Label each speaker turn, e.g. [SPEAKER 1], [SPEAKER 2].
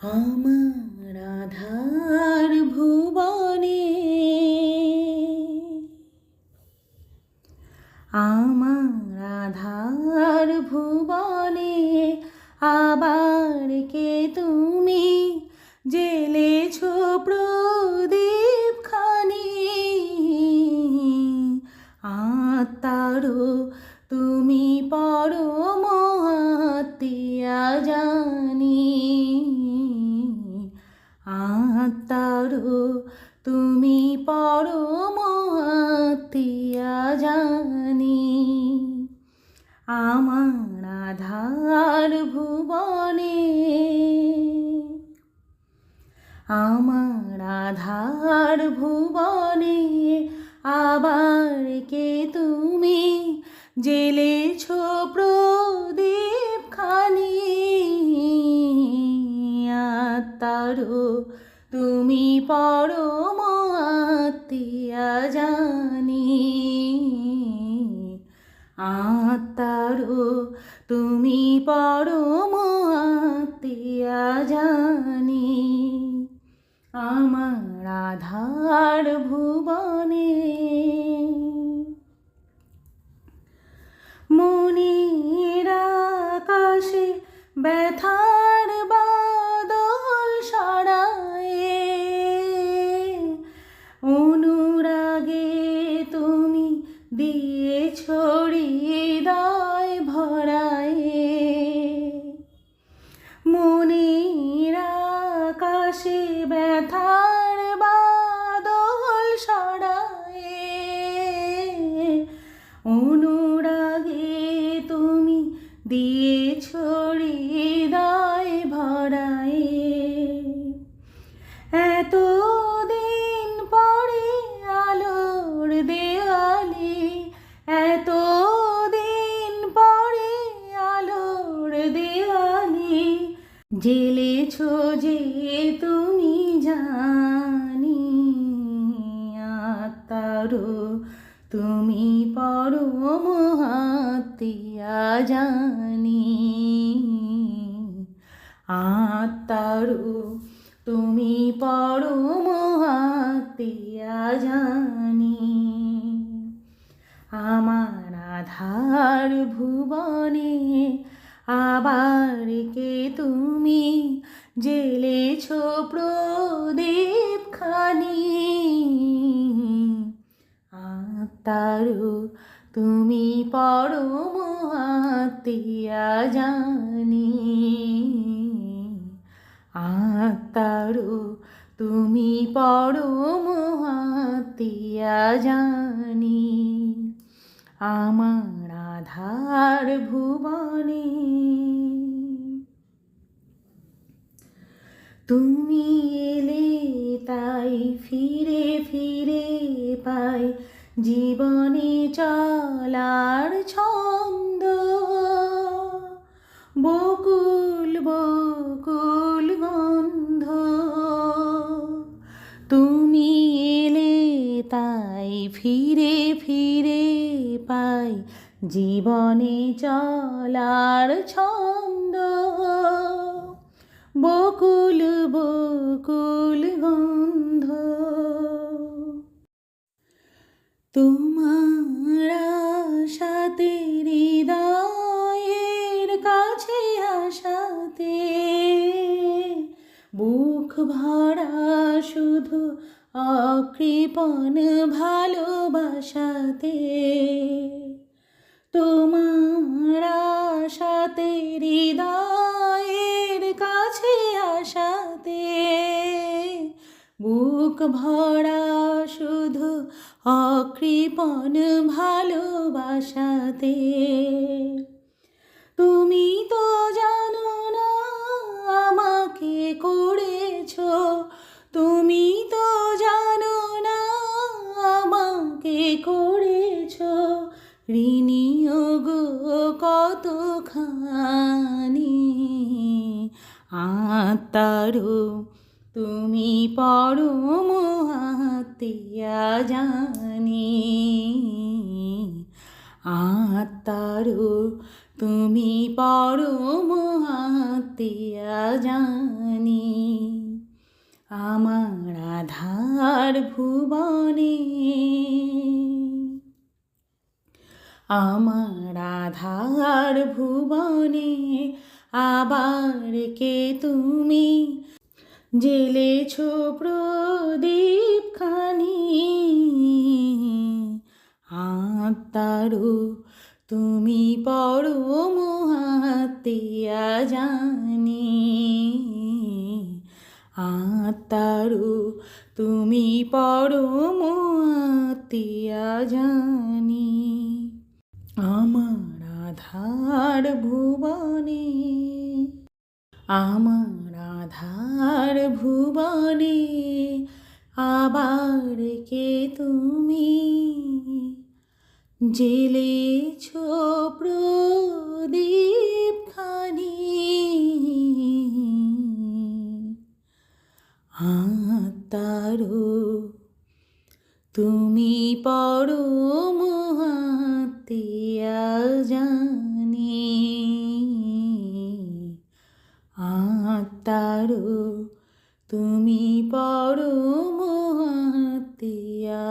[SPEAKER 1] আমার আধার ভুবনে আমার আধার ভুবনে আবার কে তুমি জেলেছ প্রদীপ খানি আত্মারো তুমি পরম তুমি পরম জানি। আমার আধার ভুবনে, আমার আধার ভুবনে আবার কে তুমি? জেলেছ প্রদীপ খানি আত্মারো তুমি পরম আত্মীয়া জানি। আত্মারো তুমি পরম আত্মীয়া জানি। আমার আধার ভুবনে মনির আকাশে ব্যথার তুমি জেলেছ যে তুমি জানি আত্মারো তুমি পরম হাতিয়া জানি। আত্মারো তুমি পরম হাতিয়া জানি। আমার আধার ভুবনে আবার কে তুমি জেলেছ প্রদীপ খানি। আত্মারো তুমি পরম হাতিয়া জানি আত্মারো তুমি পরম হাতিয়া জানি আমার আধার ভুবনে। তুমি এলে তাই ফিরে ফিরে পাই জীবনে চলার ছন্দ। বকুল বকুল গন্ধ। তুমি এলে তাই ফিরে ফিরে পাই জীবনে চলার ছন্দ। বকুল বকুল গন্ধ। তোমার সাথে হৃদয়ের কাছে আসাতে বুক ভরা শুধু অকৃপণ ভালোবাসাতে তোমার আশাতে, হৃদয়ের কাছে আসাতে বুক ভরা শুধু অকৃপণ ভালোবাসাতে। তুমি তো জানো না আমাকে করেছ, তুমি তো জানো না আমাকে করেছ ঋণীয় গো, কতখানি আত্মারো তুমি পরম হাতিয়া জানি। আত্মারো তুমি পরম হাতিয়া জানি। আমার আধার ভুবনে আমার আধার ভুবনে আবার কে তুমি? জেলেছ প্রদীপ খানি। আত্মারু তুমি পরম হাতিয়া জানি। আত্মারু তুমি পরম হাতিয়া জানি। আমার আধার ভুবনে, আমার আধার ভুবনে, আবার কে তুমি? জেলে জেলেছ প্রদীপ খানি। আত্মারো তুমি পরম হাতিয়া জানি আত্মারো তুমি পরম হাতিয়া